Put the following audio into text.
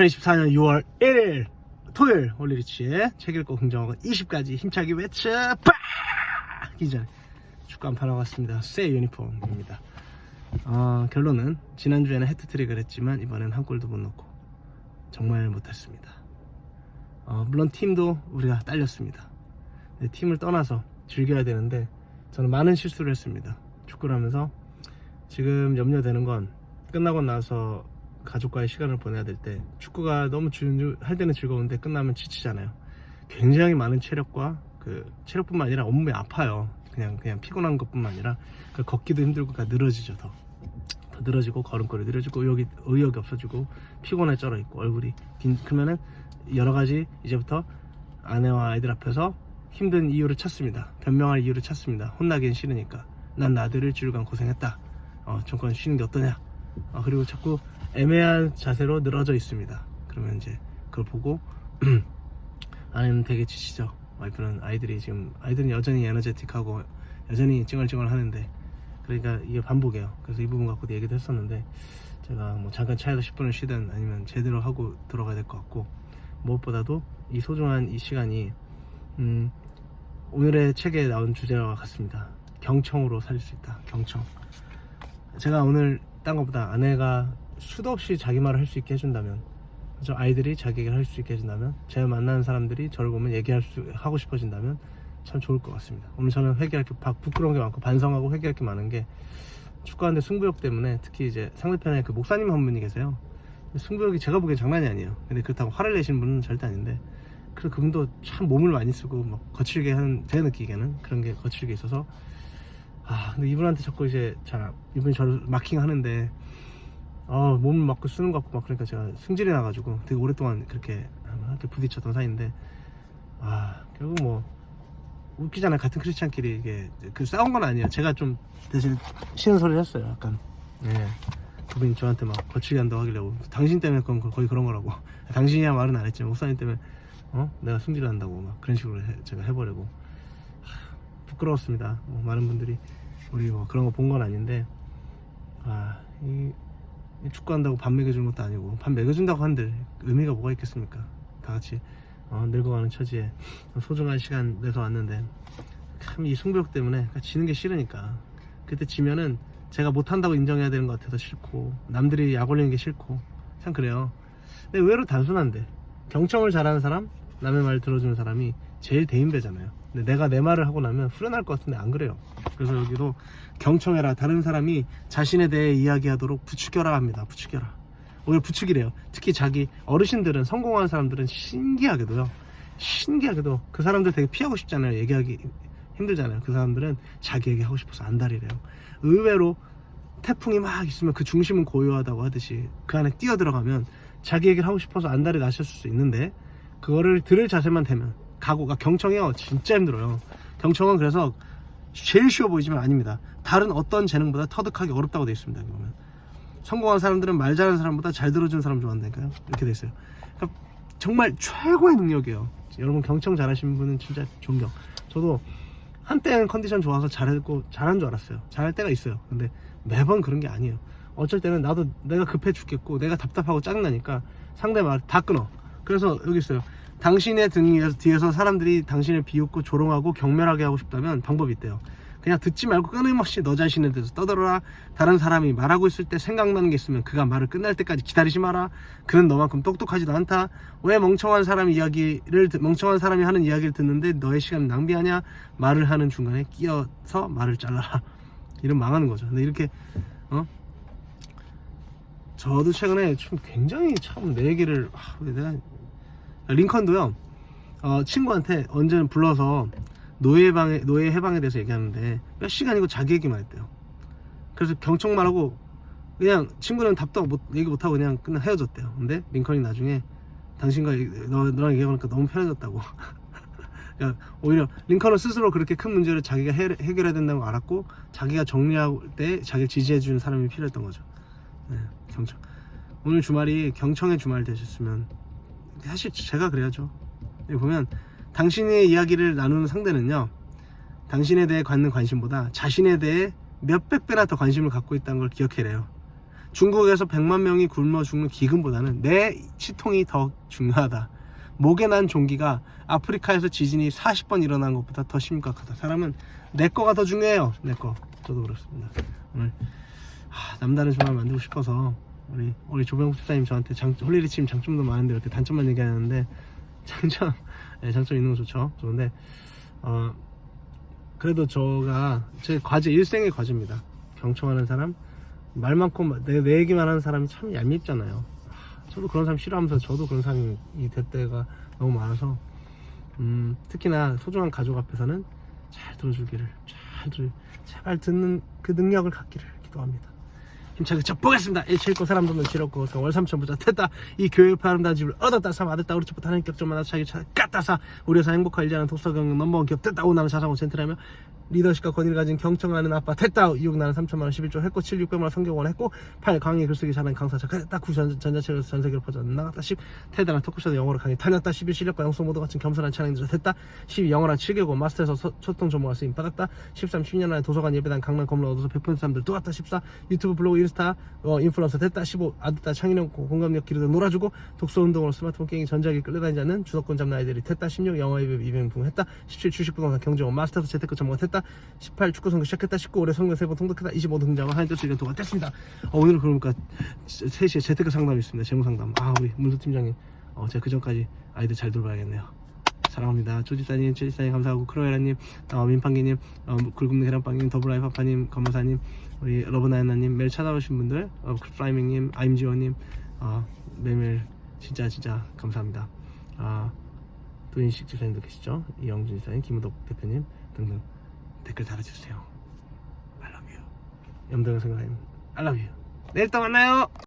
2024년 6월 1일 토요일 올리리치의 책 읽고 긍정하고 20까지 힘차게 외쳐 빠! 기전 축구 한판 하고 왔습니다. 새 유니폼입니다. 어, 결론은 지난주에는 해트트릭을 했지만 이번엔 한 골도 못 넣고 정말 못했습니다. 어, 물론 팀도 우리가 딸렸습니다. 네, 팀을 떠나서 즐겨야 되는데 저는 많은 실수를 했습니다. 축구를 하면서 지금 염려되는 건 끝나고 나서 가족과의 시간을 보내야 될 때 축구가 너무 주, 할 때는 즐거운데 끝나면 지치잖아요. 굉장히 많은 체력과 그 체력뿐만 아니라 온몸이 아파요. 그냥 그냥 피곤한 것뿐만 아니라 그 걷기도 힘들고 그러니까 늘어지죠 더. 더 늘어지고 걸음걸이 늘어지고 의욕이 의욕이 없어지고 피곤해 쩔어 있고 얼굴이 빈 그러면은 여러 가지 이제부터 아내와 아이들 앞에서 힘든 이유를 찾습니다. 변명할 이유를 찾습니다. 혼나긴 싫으니까 난 나들을 주일간 고생했다. 어, 잠깐 쉬는 게 어떠냐? 어, 그리고 자꾸 애매한 자세로 늘어져 있습니다. 그러면 이제 그걸 보고 아내는 되게 지치죠. 와이프는 아이들이 지금 아이들은 여전히 에너제틱하고 여전히 찡얼찡얼 하는데 그러니까 이게 반복이에요. 그래서 이 부분 갖고도 얘기도 했었는데 제가 뭐 잠깐 차에서 10분을 쉬든 아니면 제대로 하고 들어가야 될 것 같고 무엇보다도 이 소중한 이 시간이 음, 오늘의 책에 나온 주제와 같습니다. 경청으로 살릴 수 있다. 경청. 제가 오늘 딴 것보다 아내가 수도 없이 자기 말을 할 수 있게 해준다면 저 아이들이 자기 얘기를 할 수 있게 해준다면 제가 만나는 사람들이 저를 보면 얘기할 수 하고 싶어진다면 참 좋을 것 같습니다. 오늘 저는 회개할 게 바- 부끄러운 게 많고 반성하고 회개할 게 많은 게 축구하는데 승부욕 때문에 특히 이제 상대편에 그 목사님 한 분이 계세요. 승부욕이 제가 보기엔 장난이 아니에요. 근데 그렇다고 화를 내시는 분은 절대 아닌데 그리고 그분도 참 몸을 많이 쓰고 막 거칠게 하는 제가 느끼기에는 그런 게 거칠게 있어서 아 근데 이분한테 자꾸 이제 자 이분이 저를 마킹 하는데 어 몸을 막고 쓰는 것 같고 막 그러니까 제가 승질이 나가지고 되게 오랫동안 그렇게 이렇게 부딪혔던 사이인데 아 결국 뭐 웃기잖아요 같은 크리스찬끼리 이게 그 싸운 건 아니에요. 제가 좀 대신 쉬는 소리를 했어요 약간. 예. 그분이 저한테 막 거칠게 한다고 하길래 어, 당신 때문에 그건 거의 그런 거라고. 당신이야 말은 안 했지만 목사님 때문에 어? 내가 승질을 한다고 막 그런 식으로 해- 제가 해버리고. 부끄러웠습니다. 뭐 많은 분들이 우리 뭐 그런 거 본 건 아닌데 아, 이, 이 축구한다고 밥 먹여주는 것도 아니고 밥 먹여준다고 한들 의미가 뭐가 있겠습니까? 다 같이 어, 늙어가는 처지에 소중한 시간 내서 왔는데 참 이 승부욕 때문에 지는 게 싫으니까 그때 지면은 제가 못한다고 인정해야 되는 것 같아서 싫고 남들이 약 올리는 게 싫고 참 그래요. 근데 의외로 단순한데 경청을 잘하는 사람 남의 말 들어주는 사람이 제일 대인배잖아요. 근데 내가 내 말을 하고 나면 후련할 것 같은데 안 그래요. 그래서 여기도 경청해라. 다른 사람이 자신에 대해 이야기하도록 부추겨라 합니다. 부추겨라. 오히려 부추기래요. 특히 자기 어르신들은 성공한 사람들은 신기하게도요. 신기하게도 그 사람들 되게 피하고 싶잖아요. 얘기하기 힘들잖아요. 그 사람들은 자기 얘기 하고 싶어서 안달이래요. 의외로 태풍이 막 있으면 그 중심은 고요하다고 하듯이 그 안에 뛰어 들어가면 자기 얘기를 하고 싶어서 안달이 나셨을 수 있는데 그거를 들을 자세만 되면 각오가 경청이요 진짜 힘들어요. 경청은 그래서 제일 쉬워 보이지만 아닙니다. 다른 어떤 재능보다 터득하기 어렵다고 되어 있습니다 보면. 성공한 사람들은 말 잘하는 사람보다 잘 들어주는 사람 좋아한다니까요. 이렇게 돼 있어요. 그러니까 정말 최고의 능력이에요. 여러분 경청 잘하시는 분은 진짜 존경. 저도 한때는 컨디션 좋아서 잘했고 잘한 줄 알았어요. 잘할 때가 있어요. 근데 매번 그런 게 아니에요. 어쩔 때는 나도 내가 급해 죽겠고 내가 답답하고 짜증나니까 상대 말 다 끊어. 그래서 여기 있어요 당신의 등 위에서 뒤에서 사람들이 당신을 비웃고 조롱하고 경멸하게 하고 싶다면 방법이 있대요. 그냥 듣지 말고 끊임없이 너 자신에 대해서 떠들어라. 다른 사람이 말하고 있을 때 생각나는 게 있으면 그가 말을 끝날 때까지 기다리지 마라. 그는 너만큼 똑똑하지도 않다. 왜 멍청한 사람 이야기를 듣- 멍청한 사람이 하는 이야기를 듣는데 너의 시간을 낭비하냐? 말을 하는 중간에 끼어서 말을 잘라라. 이런 망하는 거죠. 근데 이렇게 어? 저도 최근에 좀 굉장히 참 내 얘기를 하, 왜 내가 링컨도요 어, 친구한테 언제는 불러서 노예 해방에 노예 해방에 대해서 얘기하는데 몇 시간이고 자기 얘기만 했대요. 그래서 경청만 하고 그냥 친구는 답도 못 얘기 못 하고 그냥 끝나 헤어졌대요. 근데 링컨이 나중에 당신과 너, 너랑 얘기하니까 너무 편해졌다고. 그러니까 오히려 링컨은 스스로 그렇게 큰 문제를 자기가 해, 해결해야 된다고 알았고 자기가 정리할 때 자기를 지지해 주는 사람이 필요했던 거죠. 네, 경청. 오늘 주말이 경청의 주말 되셨으면 사실 제가 그래야죠. 여기 보면 당신의 이야기를 나누는 상대는요, 당신에 대해 갖는 관심보다 자신에 대해 몇백 배나 더 관심을 갖고 있다는 걸 기억해래요. 중국에서 100만 명이 굶어 죽는 기근보다는 내 치통이 더 중요하다. 목에 난 종기가 아프리카에서 지진이 40번 일어난 것보다 더 심각하다. 사람은 내 거가 더 중요해요. 내 거. 저도 그렇습니다. 오늘 하, 남다른 조합 만들고 싶어서 우리 우리 조병국 집사님 저한테 장 홀리리치님 장점도 많은데 이렇게 단점만 얘기하는데 장점 네, 장점 있는 거 좋죠. 좋은데 어 그래도 저가 제 과제 일생의 과제입니다. 경청하는 사람 말 많고 마- 내, 내 얘기만 하는 사람이 참 얄밉잖아요. 하, 저도 그런 사람 싫어하면서 저도 그런 사람이 될 때가 너무 많아서 음, 특히나 소중한 가족 앞에서는 잘 들어주기를 잘 들, 제발 듣는 그 능력을 갖기를 기도합니다. 힘차게 접보겠습니다. 일치일고 사람 돈을 지렸고 월 3천 부자 됐다. 이 교육 아름다운 집을 얻었다. 삼 아들다 우리 집부터 하나님 격좀 만나 차기 차 깠다 사 우리 회사 행복하 일하는 독서 경영 넘버원 기업 됐다. 오 나는 자산고 센트라며 리더십과 권위를 가진 경청하는 아빠 됐다. 6 나는 3천만 원 11조 했고 7 600만 원 성경원 했고 8 강의 글쓰기 잘하는 강사 작가 됐다. 9 전, 전자책으로 전 세계로 퍼져 나갔다. 10 태단한 토크쇼도 영어로 강의 다녔다. 11 실력과 영성 모두 같은 겸손한 찬양자 됐다. 12 영어랑 7개국 마스터에서 소, 소통 전문가 쓰임 받았다. 13 10년 안에 도서관 예배당 강남 건물 얻어서 베푸는 사람들 또 왔다. 14 유튜브 블로그 인스타 어, 인플루언서 됐다. 15 아들딸 창의력 고- 공감력 기르도 놀아주고 독서 운동으로 스마트폰 게임 전자기 끌려다니지 않는 주도권 잡는 아이들이 됐다. 16 영어 예배 이병풍 했다. 17 주식 부동산 경제원 마스터스 재테크 전문가 됐다. 18 축구 선거 시작했다. 19 올해 성경 세번 통독했다. 25 등장을 하나님 뜻을 이룬 동안 됐습니다. 어, 오늘은 그러니까 3시에 재테크 상담이 있습니다. 재무 상담. 아 우리 문수 팀장님 어, 제가 그 전까지 아이들 잘 돌봐야겠네요. 사랑합니다. 조지사님, 최지사님 감사하고 크로에라님, 어, 민판기님, 어, 굴굽는 계란빵님, 더블라이프 파파님, 검사님, 우리 러브나이나님, 매일 찾아오신 분들, 어, 크라이밍님, 아임지원님, 어, 매일매일 진짜 진짜 감사합니다. 아, 도인식 지사님도 계시죠? 이영준 지사님, 김우덕 대표님 등등 댓글 달아주세요. I love you. 염동영 생각님, I love you. 내일 또 만나요.